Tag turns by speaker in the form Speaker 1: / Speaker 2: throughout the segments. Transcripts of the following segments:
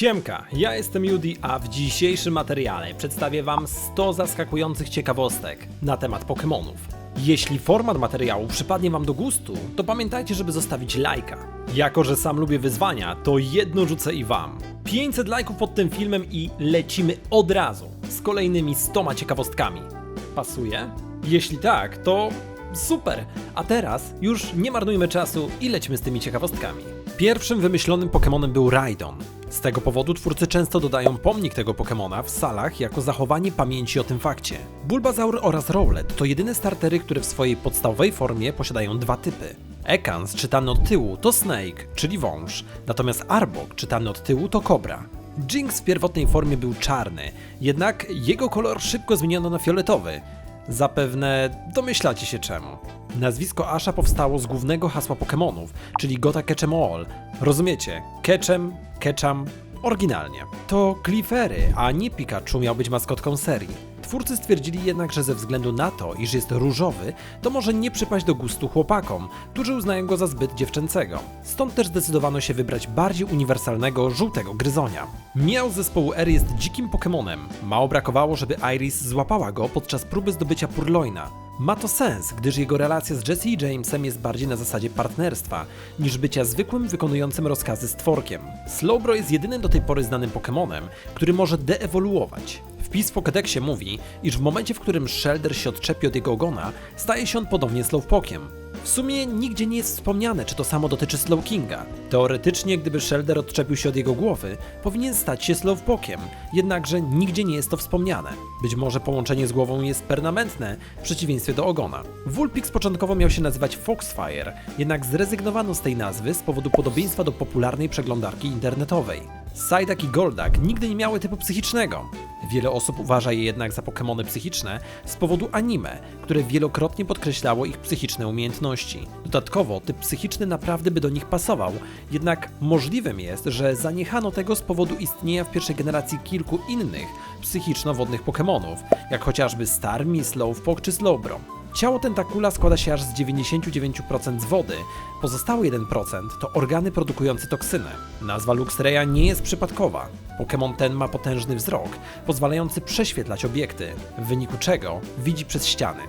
Speaker 1: Siemka, ja jestem Judy, a w dzisiejszym materiale przedstawię Wam 100 zaskakujących ciekawostek na temat Pokémonów. Jeśli format materiału przypadnie Wam do gustu, to pamiętajcie, żeby zostawić lajka. Jako, że sam lubię wyzwania, to jedno rzucę i Wam. 500 lajków pod tym filmem i lecimy od razu z kolejnymi 100 ciekawostkami. Pasuje? Jeśli tak, to super! A teraz już nie marnujmy czasu i lećmy z tymi ciekawostkami. Pierwszym wymyślonym Pokémonem był Raidon. Z tego powodu twórcy często dodają pomnik tego Pokémona w salach jako zachowanie pamięci o tym fakcie. Bulbasaur oraz Rowlet to jedyne startery, które w swojej podstawowej formie posiadają dwa typy. Ekans, czytany od tyłu, to Snake, czyli wąż, natomiast Arbok, czytany od tyłu, to kobra. Jinx w pierwotnej formie był czarny, jednak jego kolor szybko zmieniono na fioletowy. Zapewne domyślacie się czemu. Nazwisko Asha powstało z głównego hasła Pokémonów, czyli Gota Ketchem All. Rozumiecie? Ketchem, Ketchum, oryginalnie. To Cliffery, a nie Pikachu miał być maskotką serii. Twórcy stwierdzili jednak, że ze względu na to, iż jest różowy, to może nie przypaść do gustu chłopakom, którzy uznają go za zbyt dziewczęcego. Stąd też zdecydowano się wybrać bardziej uniwersalnego, żółtego gryzonia. Miał zespołu R jest dzikim Pokémonem. Mało brakowało, żeby Iris złapała go podczas próby zdobycia Purloina. Ma to sens, gdyż jego relacja z Jesse i Jamesem jest bardziej na zasadzie partnerstwa, niż bycia zwykłym wykonującym rozkazy stworkiem. Slowbro jest jedynym do tej pory znanym Pokémonem, który może deewoluować. Wpis w Pokédexie mówi, iż w momencie, w którym Shelder się odczepi od jego ogona, staje się on ponownie Slowpokiem. W sumie nigdzie nie jest wspomniane, czy to samo dotyczy Slowkinga. Teoretycznie, gdyby Shelder odczepił się od jego głowy, powinien stać się Slowpokiem, jednakże nigdzie nie jest to wspomniane. Być może połączenie z głową jest permanentne, w przeciwieństwie do ogona. Vulpix początkowo miał się nazywać Foxfire, jednak zrezygnowano z tej nazwy z powodu podobieństwa do popularnej przeglądarki internetowej. Psyduck i Golduck nigdy nie miały typu psychicznego. Wiele osób uważa je jednak za Pokémony psychiczne z powodu anime, które wielokrotnie podkreślało ich psychiczne umiejętności. Dodatkowo typ psychiczny naprawdę by do nich pasował, jednak możliwym jest, że zaniechano tego z powodu istnienia w pierwszej generacji kilku innych psychiczno-wodnych Pokémonów, jak chociażby Starmie, Slowpoke czy Slowbro. Ciało tentakula składa się aż z 99% z wody, pozostały 1% to organy produkujące toksynę. Nazwa Luxreya nie jest przypadkowa. Pokémon ten ma potężny wzrok, pozwalający prześwietlać obiekty, w wyniku czego widzi przez ściany.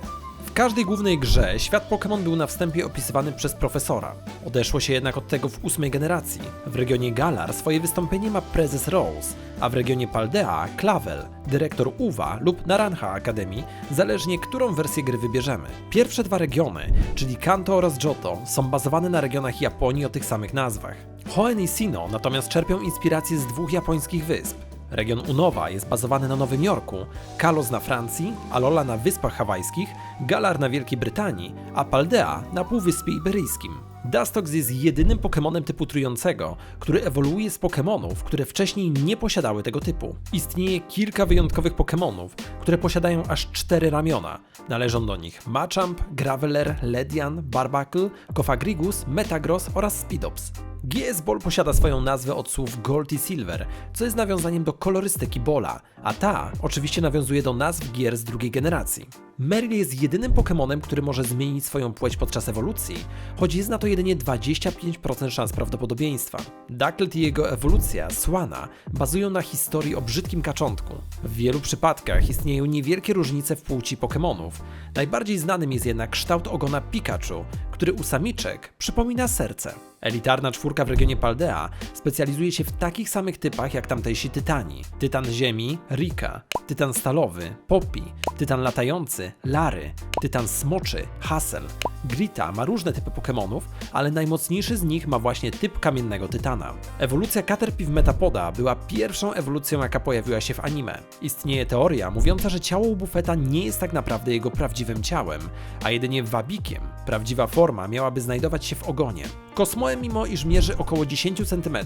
Speaker 1: W każdej głównej grze świat Pokémon był na wstępie opisywany przez profesora. Odeszło się jednak od tego w ósmej generacji. W regionie Galar swoje wystąpienie ma prezes Rose, a w regionie Paldea Clavel, dyrektor UWA lub Naranja Akademii, zależnie którą wersję gry wybierzemy. Pierwsze dwa regiony, czyli Kanto oraz Johto, są bazowane na regionach Japonii o tych samych nazwach. Hoenn i Sino natomiast czerpią inspirację z dwóch japońskich wysp. Region Unowa jest bazowany na Nowym Jorku, Kalos na Francji, Alola na Wyspach Hawajskich, Galar na Wielkiej Brytanii, a Paldea na Półwyspie Iberyjskim. Dustox jest jedynym Pokémonem typu trującego, który ewoluuje z Pokémonów, które wcześniej nie posiadały tego typu. Istnieje kilka wyjątkowych Pokémonów, które posiadają aż cztery ramiona. Należą do nich Machamp, Graveler, Ledian, Barbacle, Kofagrigus, Metagross oraz Speedops. GS Ball posiada swoją nazwę od słów Gold i Silver, co jest nawiązaniem do kolorystyki Bola, a ta oczywiście nawiązuje do nazw gier z drugiej generacji. Meryl jest jedynym Pokémonem, który może zmienić swoją płeć podczas ewolucji, choć jest na to jedynie 25% szans prawdopodobieństwa. Ducklet i jego ewolucja, Swana, bazują na historii o brzydkim kaczątku. W wielu przypadkach istnieją niewielkie różnice w płci Pokémonów. Najbardziej znanym jest jednak kształt ogona Pikachu, który u samiczek przypomina serce. Elitarna czwórka w regionie Paldea specjalizuje się w takich samych typach jak tamtejsi tytani. Tytan ziemi, Rika, tytan stalowy, Poppy, tytan latający, Lary, tytan smoczy, Hassel. Grita ma różne typy Pokémonów, ale najmocniejszy z nich ma właśnie typ kamiennego tytana. Ewolucja Caterpie w Metapoda była pierwszą ewolucją jaka pojawiła się w anime. Istnieje teoria mówiąca, że ciało bufeta nie jest tak naprawdę jego prawdziwym ciałem, a jedynie wabikiem. Prawdziwa forma miałaby znajdować się w ogonie. Kosmoe, mimo iż mierzy około 10 cm,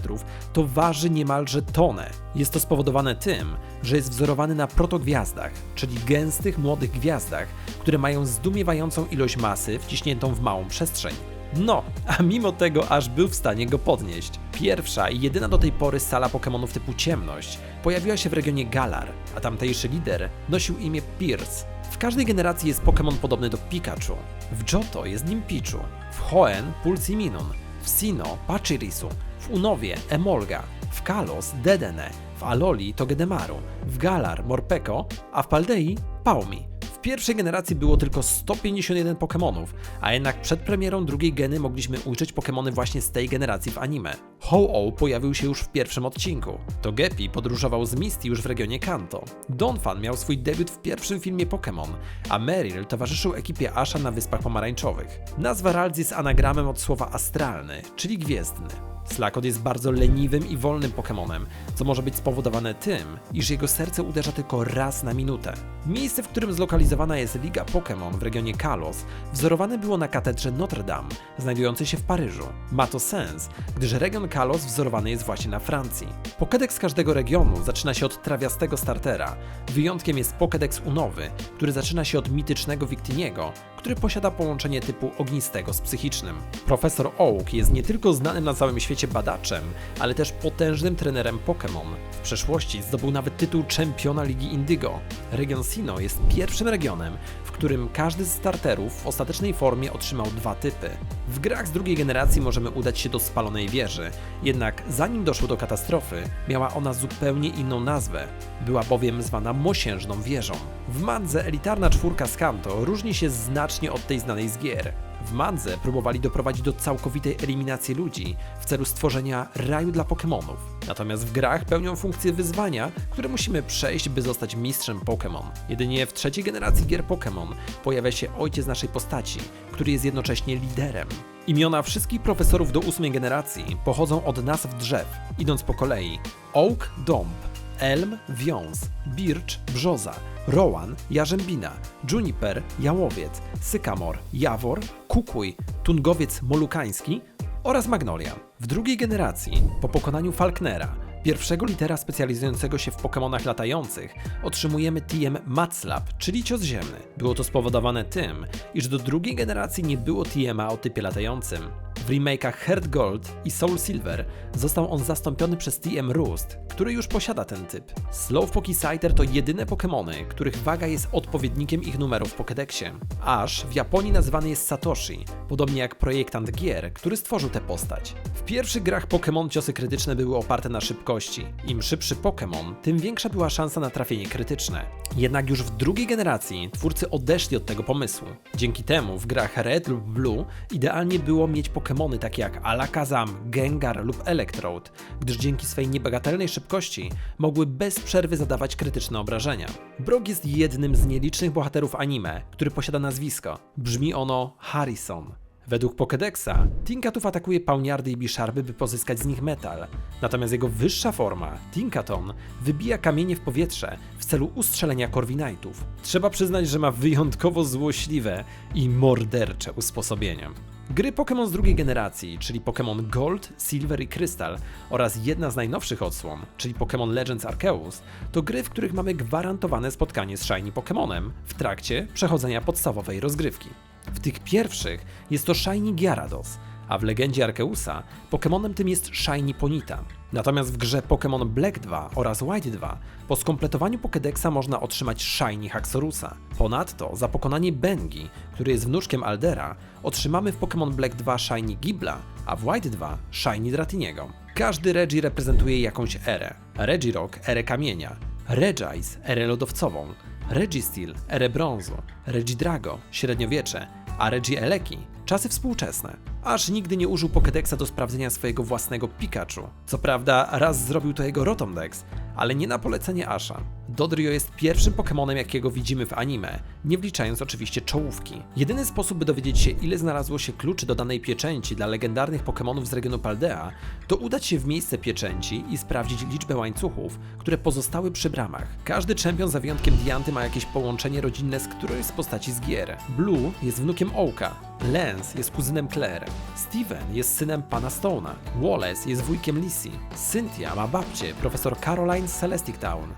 Speaker 1: to waży niemalże tonę. Jest to spowodowane tym, że jest wzorowany na protogwiazdach, czyli gęstych młodych gwiazdach, które mają zdumiewającą ilość masy wciśniętą w małą przestrzeń. No, a mimo tego aż był w stanie go podnieść. Pierwsza i jedyna do tej pory sala Pokémonów typu ciemność pojawiła się w regionie Galar, a tamtejszy lider nosił imię Pierce. W każdej generacji jest Pokémon podobny do Pikachu. W Johto jest nim Pichu, w Hoenn Pulsiminun, w Sino Pachirisu, w W Unowie Emolga, w Kalos Dedenne, w Aloli to Gedemaru, w Galar Morpeko, a w Paldei Paumi. W pierwszej generacji było tylko 151 Pokémonów, a jednak przed premierą drugiej geny mogliśmy ujrzeć Pokémony właśnie z tej generacji w anime. Ho-Oh pojawił się już w pierwszym odcinku. Togepi podróżował z Misty już w regionie Kanto. Donphan miał swój debiut w pierwszym filmie Pokémon, a Meryl towarzyszył ekipie Asha na Wyspach Pomarańczowych. Nazwa Raldz jest anagramem od słowa astralny, czyli gwiezdny. Slakot jest bardzo leniwym i wolnym Pokémonem, co może być spowodowane tym, iż jego serce uderza tylko raz na minutę. Miejsce, w którym zlokalizowana jest Liga Pokémon w regionie Kalos, wzorowane było na katedrze Notre Dame, znajdującej się w Paryżu. Ma to sens, gdyż region Kalos wzorowany jest właśnie na Francji. Pokédex każdego regionu zaczyna się od trawiastego startera. Wyjątkiem jest Pokédex Unowy, który zaczyna się od mitycznego Victiniego, który posiada połączenie typu ognistego z psychicznym. Profesor Oak jest nie tylko znanym na całym świecie badaczem, ale też potężnym trenerem Pokémon. W przeszłości zdobył nawet tytuł czempiona Ligi Indigo. Region Sinnoh jest pierwszym regionem, w którym każdy z starterów w ostatecznej formie otrzymał dwa typy. W grach z drugiej generacji możemy udać się do spalonej wieży, jednak zanim doszło do katastrofy, miała ona zupełnie inną nazwę. Była bowiem zwana Mosiężną Wieżą. W Mandze elitarna czwórka z Kanto różni się znacznie od tej znanej z gier. W Mandze próbowali doprowadzić do całkowitej eliminacji ludzi w celu stworzenia raju dla Pokémonów. Natomiast w grach pełnią funkcję wyzwania, które musimy przejść, by zostać mistrzem Pokémon. Jedynie w trzeciej generacji gier Pokémon pojawia się ojciec naszej postaci, który jest jednocześnie liderem. Imiona wszystkich profesorów do ósmej generacji pochodzą od nazw drzew, idąc po kolei. Oak, dąb, elm, wiąz, bircz, brzoza, rowan, jarzębina, juniper, jałowiec, sykamor, jawor, kukuj, tungowiec molukański oraz magnolia. W drugiej generacji, po pokonaniu Falknera, pierwszego litera specjalizującego się w Pokémonach latających, otrzymujemy TM Matslap, czyli cios ziemny. Było to spowodowane tym, iż do drugiej generacji nie było TM'a o typie latającym. W remake'ach Heart Gold i Soul Silver został on zastąpiony przez TM Roost, który już posiada ten typ. Slowpoke i Scyther to jedyne Pokémony, których waga jest odpowiednikiem ich numerów w Pokédexie. Aż w Japonii nazywany jest Satoshi, podobnie jak projektant gier, który stworzył tę postać. W pierwszych grach Pokémon ciosy krytyczne były oparte na szybkości. Im szybszy Pokémon, tym większa była szansa na trafienie krytyczne. Jednak już w drugiej generacji twórcy odeszli od tego pomysłu. Dzięki temu w grach Red lub Blue idealnie było mieć Pokémony takie jak Alakazam, Gengar lub Electrode, gdyż dzięki swej niebagatelnej szybkości mogły bez przerwy zadawać krytyczne obrażenia. Brok jest jednym z nielicznych bohaterów anime, który posiada nazwisko. Brzmi ono Harrison. Według Pokédexa, Tinkatuf atakuje Pawniardy i Bisharby, by pozyskać z nich metal. Natomiast jego wyższa forma, Tinkaton, wybija kamienie w powietrze w celu ustrzelenia Corviknightów. Trzeba przyznać, że ma wyjątkowo złośliwe i mordercze usposobienie. Gry Pokémon z drugiej generacji, czyli Pokémon Gold, Silver i Crystal oraz jedna z najnowszych odsłon, czyli Pokémon Legends Arceus, to gry, w których mamy gwarantowane spotkanie z Shiny Pokémonem w trakcie przechodzenia podstawowej rozgrywki. W tych pierwszych jest to Shiny Gyarados, a w legendzie Arkeusa Pokémonem tym jest Shiny Ponita. Natomiast w grze Pokémon Black 2 oraz White 2 po skompletowaniu Pokédexa można otrzymać Shiny Haxorusa. Ponadto za pokonanie Bengi, który jest wnuczkiem Aldera, otrzymamy w Pokémon Black 2 Shiny Gibla, a w White 2 Shiny Dratiniego. Każdy Regi reprezentuje jakąś erę. Regirock erę kamienia, Regice erę lodowcową, Registeel erę brązu, Regidrago średniowiecze, a Regieleki czasy współczesne. Aż nigdy nie użył Pokédexa do sprawdzenia swojego własnego Pikachu. Co prawda raz zrobił to jego Rotomdex, ale nie na polecenie Asha. Dodrio jest pierwszym Pokémonem, jakiego widzimy w anime, nie wliczając oczywiście czołówki. Jedyny sposób, by dowiedzieć się, ile znalazło się kluczy do danej pieczęci dla legendarnych Pokémonów z regionu Paldea, to udać się w miejsce pieczęci i sprawdzić liczbę łańcuchów, które pozostały przy bramach. Każdy czempion za wyjątkiem Dianty ma jakieś połączenie rodzinne z którejś z postaci z gier. Blue jest wnukiem Oaka, Lance jest kuzynem Claire, Steven jest synem pana Stone'a, Wallace jest wujkiem Lissy, Cynthia ma babcię, profesor Caroline z Celestic Town,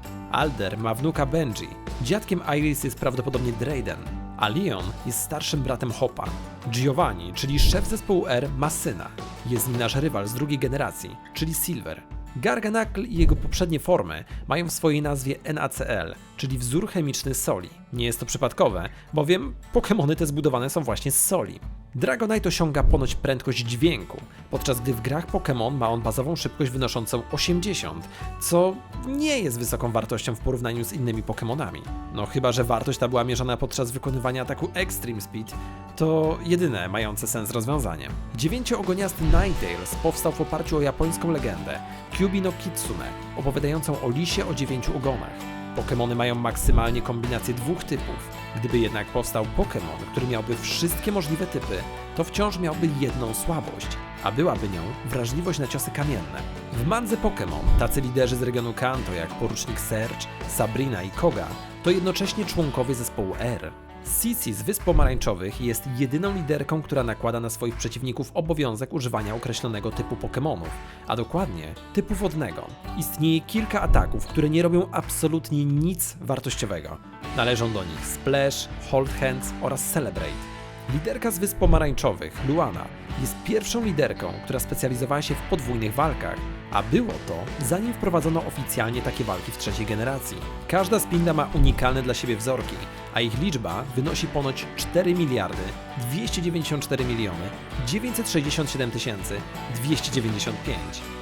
Speaker 1: Alder ma wnuka Benji, dziadkiem Iris jest prawdopodobnie Drayden, a Leon jest starszym bratem Hopa. Giovanni, czyli szef zespołu R, ma syna. Jest nim nasz rywal z drugiej generacji, czyli Silver. Garganacl i jego poprzednie formy mają w swojej nazwie NaCl, czyli wzór chemiczny soli. Nie jest to przypadkowe, bowiem Pokémony te zbudowane są właśnie z soli. Dragonite osiąga ponoć prędkość dźwięku, podczas gdy w grach Pokémon ma on bazową szybkość wynoszącą 80, co nie jest wysoką wartością w porównaniu z innymi Pokémonami. No chyba, że wartość ta była mierzona podczas wykonywania ataku Extreme Speed, to jedyne mające sens rozwiązanie. Dziewięcioogoniasty Ninetales powstał w oparciu o japońską legendę Kyubi no Kitsune, opowiadającą o lisie o dziewięciu ogonach. Pokémony mają maksymalnie kombinację dwóch typów. Gdyby jednak powstał Pokémon, który miałby wszystkie możliwe typy, to wciąż miałby jedną słabość, a byłaby nią wrażliwość na ciosy kamienne. W mandze Pokémon tacy liderzy z regionu Kanto jak porucznik Serge, Sabrina i Koga to jednocześnie członkowie zespołu R. Sisi z Wysp Pomarańczowych jest jedyną liderką, która nakłada na swoich przeciwników obowiązek używania określonego typu Pokémonów, a dokładnie typu wodnego. Istnieje kilka ataków, które nie robią absolutnie nic wartościowego. Należą do nich Splash, Hold Hands oraz Celebrate. Liderka z Wysp Pomarańczowych, Luana, jest pierwszą liderką, która specjalizowała się w podwójnych walkach, a było to zanim wprowadzono oficjalnie takie walki w trzeciej generacji. Każda spinda ma unikalne dla siebie wzorki, a ich liczba wynosi ponoć 4 miliardy 294 miliony 967 tysięcy 295.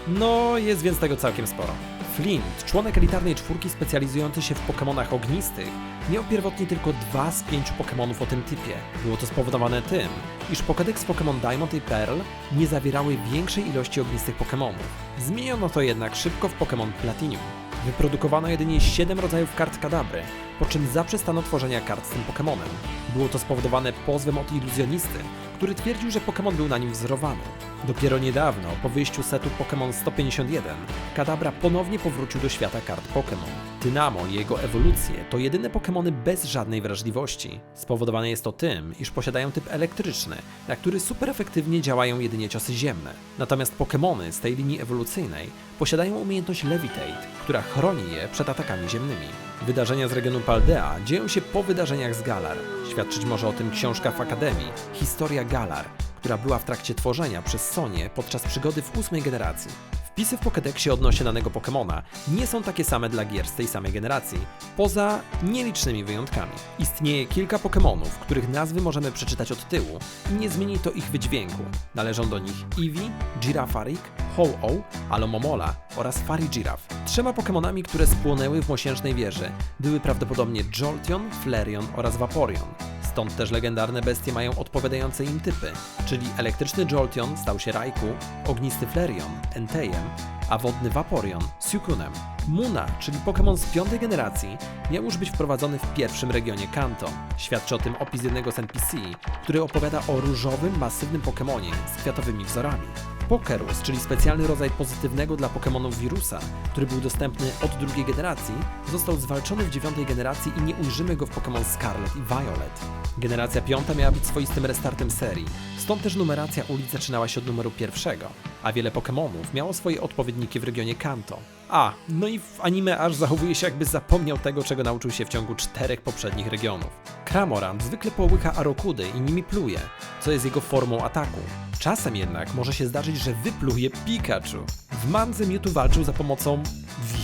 Speaker 1: No, jest więc tego całkiem sporo. Flint, członek elitarnej czwórki specjalizujący się w Pokémonach ognistych, miał pierwotnie tylko dwa z pięciu Pokémonów o tym typie. Było to spowodowane tym, iż Pokédex Pokémon Diamond i Pearl nie zawierały większej ilości ognistych Pokémonów. Zmieniono to jednak szybko w Pokémon Platinum. Wyprodukowano jedynie 7 rodzajów kart kadabry, po czym zaprzestano tworzenia kart z tym Pokémonem. Było to spowodowane pozwem od iluzjonisty, który twierdził, że Pokémon był na nim wzorowany. Dopiero niedawno, po wyjściu setu Pokémon 151, Kadabra ponownie powrócił do świata kart Pokémon. Dynamo i jego ewolucje to jedyne Pokémony bez żadnej wrażliwości. Spowodowane jest to tym, iż posiadają typ elektryczny, na który super efektywnie działają jedynie ciosy ziemne. Natomiast Pokémony z tej linii ewolucyjnej posiadają umiejętność Levitate, która chroni je przed atakami ziemnymi. Wydarzenia z regionu Paldea dzieją się po wydarzeniach z Galar. Świadczyć może o tym książka w Akademii, Historia Galar, która była w trakcie tworzenia przez Sonię podczas przygody w ósmej generacji. Wpisy w Pokédexie odnośnie danego Pokémona nie są takie same dla gier z tej samej generacji, poza nielicznymi wyjątkami. Istnieje kilka Pokémonów, których nazwy możemy przeczytać od tyłu i nie zmieni to ich wydźwięku. Należą do nich Eevee, Girafarik, Ho-Oh, Alomomola oraz Farigiraf. Trzema Pokémonami, które spłonęły w Mosiężnej Wieży, były prawdopodobnie Jolteon, Flareon oraz Vaporeon. Stąd też legendarne bestie mają odpowiadające im typy, czyli elektryczny Jolteon stał się Raikou, ognisty Flareon Enteijem, a wodny Vaporeon Suikunem. Muna, czyli Pokémon z piątej generacji, miał już być wprowadzony w pierwszym regionie Kanto. Świadczy o tym opis jednego z NPC, który opowiada o różowym, masywnym Pokémonie z kwiatowymi wzorami. Pokerus, czyli specjalny rodzaj pozytywnego dla Pokémonów wirusa, który był dostępny od drugiej generacji, został zwalczony w dziewiątej generacji i nie ujrzymy go w Pokémon Scarlet i Violet. Generacja piąta miała być swoistym restartem serii, stąd też numeracja ulic zaczynała się od numeru pierwszego, a wiele Pokémonów miało swoje odpowiedniki w regionie Kanto. A, no i w anime aż zachowuje się jakby zapomniał tego, czego nauczył się w ciągu czterech poprzednich regionów. Cramorant zwykle połyka arokudy i nimi pluje, co jest jego formą ataku. Czasem jednak może się zdarzyć, że wypluje Pikachu. W Mandze Mewtwo walczył za pomocą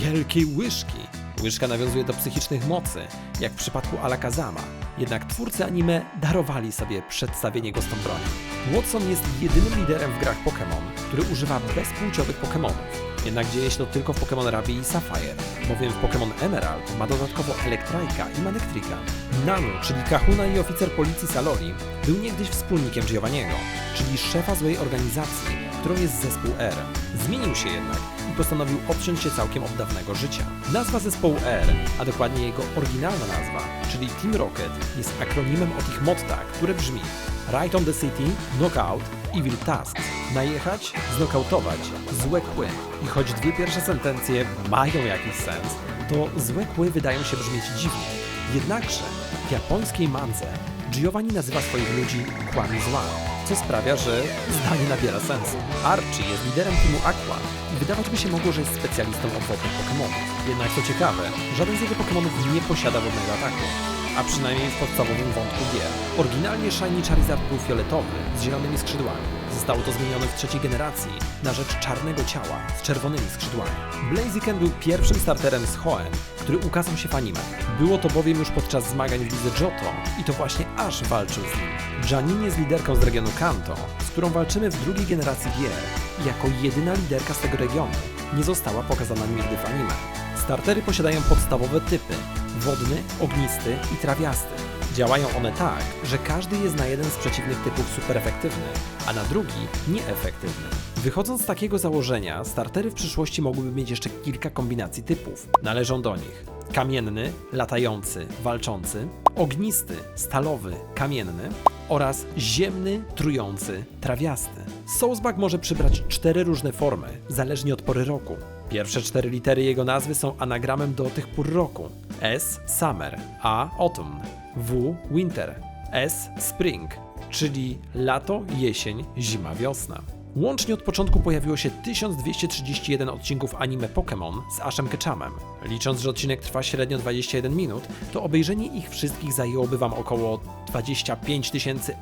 Speaker 1: wielkiej łyżki. Łyżka nawiązuje do psychicznych mocy, jak w przypadku Alakazama. Jednak twórcy anime darowali sobie przedstawienie go z tą bronią. Watson jest jedynym liderem w grach Pokémon, który używa bezpłciowych Pokémonów. Jednak dzieje się to tylko w Pokémon Ruby i Sapphire, bowiem w Pokémon Emerald ma dodatkowo Elektrajka i Manectrika. Nanu, czyli Kahuna i oficer policji Salori, był niegdyś wspólnikiem Giovanniego, czyli szefa złej organizacji, którą jest zespół R. Zmienił się jednak i postanowił odciąć się całkiem od dawnego życia. Nazwa zespołu R, a dokładnie jego oryginalna nazwa, czyli Team Rocket, jest akronimem od ich motta, które brzmi Right on the City, Knockout, Evil Tasks. Najechać, znokautować, złe kły. I choć dwie pierwsze sentencje mają jakiś sens, to złe kły wydają się brzmieć dziwnie. Jednakże w japońskiej mandze Giovanni nazywa swoich ludzi kłami zła, co sprawia, że zdanie nabiera sensu. Archie jest liderem teamu Aqua i wydawać by się mogło, że jest specjalistą od wodnych Pokémonów. Jednak co ciekawe, żaden z jego Pokémonów nie posiada wodnego ataku a przynajmniej w podstawowym wątku gier. Oryginalnie Shiny Charizard był fioletowy, z zielonymi skrzydłami. Zostało to zmienione w trzeciej generacji na rzecz czarnego ciała z czerwonymi skrzydłami. Blaziken był pierwszym starterem z Hoenn, który ukazał się w anime. Było to bowiem już podczas zmagań w lidze Johto i to właśnie Ash walczył z nim. Janine jest liderką z regionu Kanto, z którą walczymy w drugiej generacji gier jako jedyna liderka z tego regionu nie została pokazana nigdy w anime. Startery posiadają podstawowe typy wodny, ognisty i trawiasty. Działają one tak, że każdy jest na jeden z przeciwnych typów super efektywny, a na drugi nieefektywny. Wychodząc z takiego założenia, startery w przyszłości mogłyby mieć jeszcze kilka kombinacji typów. Należą do nich kamienny, latający, walczący, ognisty, stalowy, kamienny oraz ziemny, trujący, trawiasty. Soulsbug może przybrać cztery różne formy, zależnie od pory roku. Pierwsze cztery litery jego nazwy są anagramem do tych pór roku. S – Summer, A – Autumn, W – Winter, S – Spring, czyli lato, jesień, zima, wiosna. Łącznie od początku pojawiło się 1231 odcinków anime Pokémon z Ashem Ketchumem. Licząc, że odcinek trwa średnio 21 minut, to obejrzenie ich wszystkich zajęłoby Wam około 25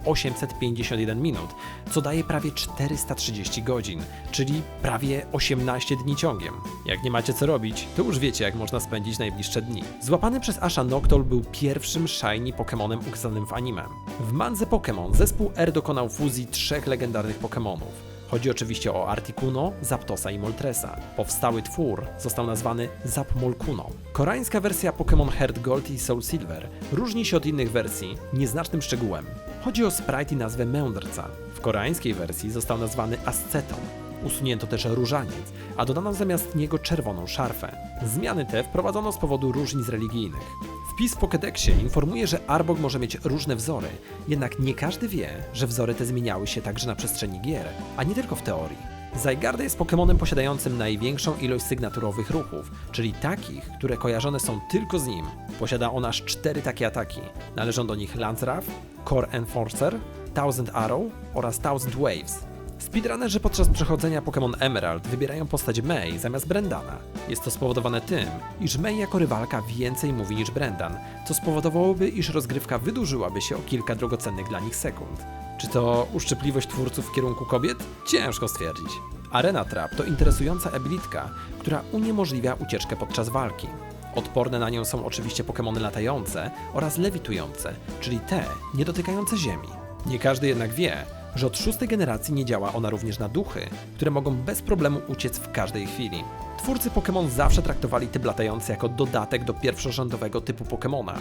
Speaker 1: 851 minut, co daje prawie 430 godzin, czyli prawie 18 dni ciągiem. Jak nie macie co robić, to już wiecie, jak można spędzić najbliższe dni. Złapany przez Asha Noctowl był pierwszym shiny Pokémonem ukazanym w anime. W mandze Pokémon zespół R dokonał fuzji trzech legendarnych Pokémonów. Chodzi oczywiście o Articuno, Zaptosa i Moltresa. Powstały twór został nazwany Zapmolkuno. Koreańska wersja Pokémon Heart Gold i Soul Silver różni się od innych wersji nieznacznym szczegółem. Chodzi o sprite i nazwę mędrca. W koreańskiej wersji został nazwany Asceton. Usunięto też różaniec, a dodano zamiast niego czerwoną szarfę. Zmiany te wprowadzono z powodu różnic religijnych. Wpis w Pokédexie informuje, że Arbok może mieć różne wzory, jednak nie każdy wie, że wzory te zmieniały się także na przestrzeni gier, a nie tylko w teorii. Zygarde jest Pokémonem posiadającym największą ilość sygnaturowych ruchów, czyli takich, które kojarzone są tylko z nim. Posiada on aż cztery takie ataki. Należą do nich Lance Ruff, Core Enforcer, Thousand Arrow oraz Thousand Waves. Speedrunnerzy podczas przechodzenia Pokémon Emerald wybierają postać Mei zamiast Brendana. Jest to spowodowane tym, iż Mei jako rywalka więcej mówi niż Brendan, co spowodowałoby, iż rozgrywka wydłużyłaby się o kilka drogocennych dla nich sekund. Czy to uszczypliwość twórców w kierunku kobiet? Ciężko stwierdzić. Arena Trap to interesująca abilitka, która uniemożliwia ucieczkę podczas walki. Odporne na nią są oczywiście Pokémony latające oraz lewitujące, czyli te nie dotykające ziemi. Nie każdy jednak wie, że od szóstej generacji nie działa ona również na duchy, które mogą bez problemu uciec w każdej chwili. Twórcy Pokémon zawsze traktowali typ latający jako dodatek do pierwszorzędowego typu Pokémona.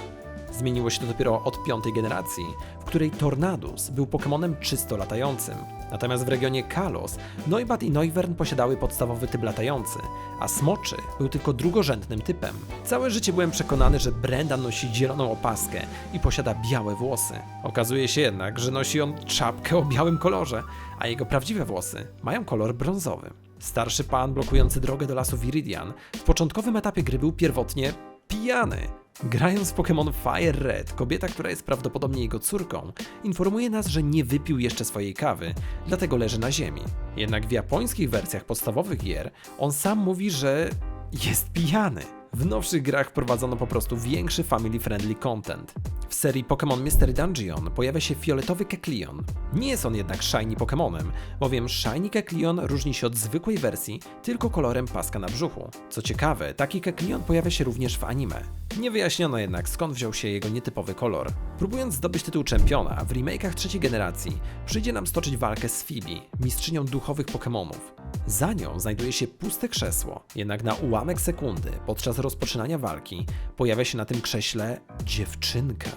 Speaker 1: Zmieniło się to dopiero od piątej generacji, w której Tornadus był Pokémonem czysto latającym. Natomiast w regionie Kalos Noibat i Noivern posiadały podstawowy typ latający, a Smoczy był tylko drugorzędnym typem. Całe życie byłem przekonany, że Brendan nosi zieloną opaskę i posiada białe włosy. Okazuje się jednak, że nosi on czapkę o białym kolorze, a jego prawdziwe włosy mają kolor brązowy. Starszy pan blokujący drogę do lasu Viridian w początkowym etapie gry był pierwotnie pijany. Grając w Pokémon Fire Red, kobieta, która jest prawdopodobnie jego córką, informuje nas, że nie wypił jeszcze swojej kawy, dlatego leży na ziemi. Jednak w japońskich wersjach podstawowych gier on sam mówi, że jest pijany. W nowszych grach wprowadzono po prostu większy family-friendly content. W serii Pokémon Mystery Dungeon pojawia się fioletowy Kekleon. Nie jest on jednak shiny Pokémonem, bowiem shiny Kekleon różni się od zwykłej wersji tylko kolorem paska na brzuchu. Co ciekawe, taki Kekleon pojawia się również w anime. Nie wyjaśniono jednak skąd wziął się jego nietypowy kolor. Próbując zdobyć tytuł czempiona, w remake'ach trzeciej generacji przyjdzie nam stoczyć walkę z Phoebe, mistrzynią duchowych Pokémonów. Za nią znajduje się puste krzesło, jednak na ułamek sekundy podczas rozpoczynania walki pojawia się na tym krześle dziewczynka.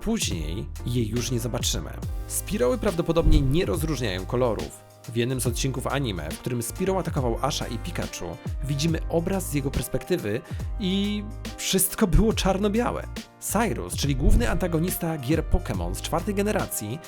Speaker 1: Później jej już nie zobaczymy. Spiroły prawdopodobnie nie rozróżniają kolorów. W jednym z odcinków anime, w którym Spiro atakował Asha i Pikachu, widzimy obraz z jego perspektywy i wszystko było czarno-białe. Cyrus, czyli główny antagonista gier Pokémon z czwartej generacji,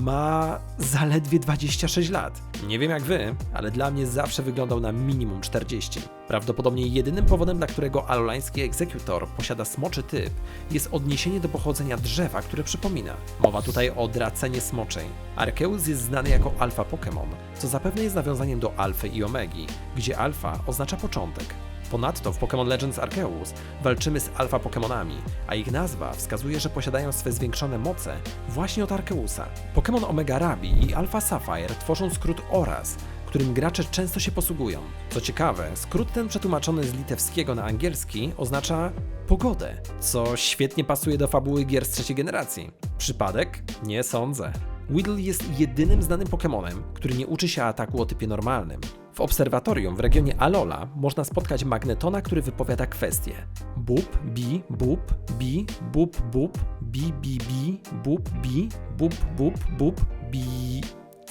Speaker 1: ma zaledwie 26 lat. Nie wiem jak wy, ale dla mnie zawsze wyglądał na minimum 40. Prawdopodobnie jedynym powodem, dla którego alolański egzekutor posiada smoczy typ, jest odniesienie do pochodzenia drzewa, które przypomina. Mowa tutaj o dracenie smoczej. Arceus jest znany jako alfa Pokémon, co zapewne jest nawiązaniem do alfy i omegi, gdzie alfa oznacza początek. Ponadto w Pokémon Legends Arceus walczymy z alfa Pokémonami, a ich nazwa wskazuje, że posiadają swe zwiększone moce właśnie od Arceusa. Pokémon Omega Rabi i Alpha Sapphire tworzą skrót ORAS, którym gracze często się posługują. Co ciekawe, skrót ten przetłumaczony z litewskiego na angielski oznacza pogodę, co świetnie pasuje do fabuły gier z trzeciej generacji. Przypadek? Nie sądzę. Weedle jest jedynym znanym Pokémonem, który nie uczy się ataku o typie normalnym. W obserwatorium w regionie Alola można spotkać Magnetona, który wypowiada kwestie. Bub, bi, bub, bi, bub, bub, bi, bi, bi, bub, bi, bub, bub, bub, bi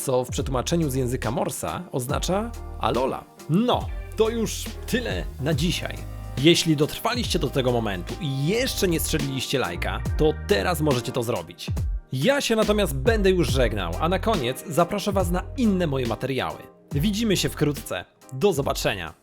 Speaker 1: co w przetłumaczeniu z języka Morsa oznacza Alola. No, to już tyle na dzisiaj. Jeśli dotrwaliście do tego momentu i jeszcze nie strzeliliście lajka, to teraz możecie to zrobić. Ja się natomiast będę już żegnał, a na koniec zaproszę Was na inne moje materiały. Widzimy się wkrótce. Do zobaczenia.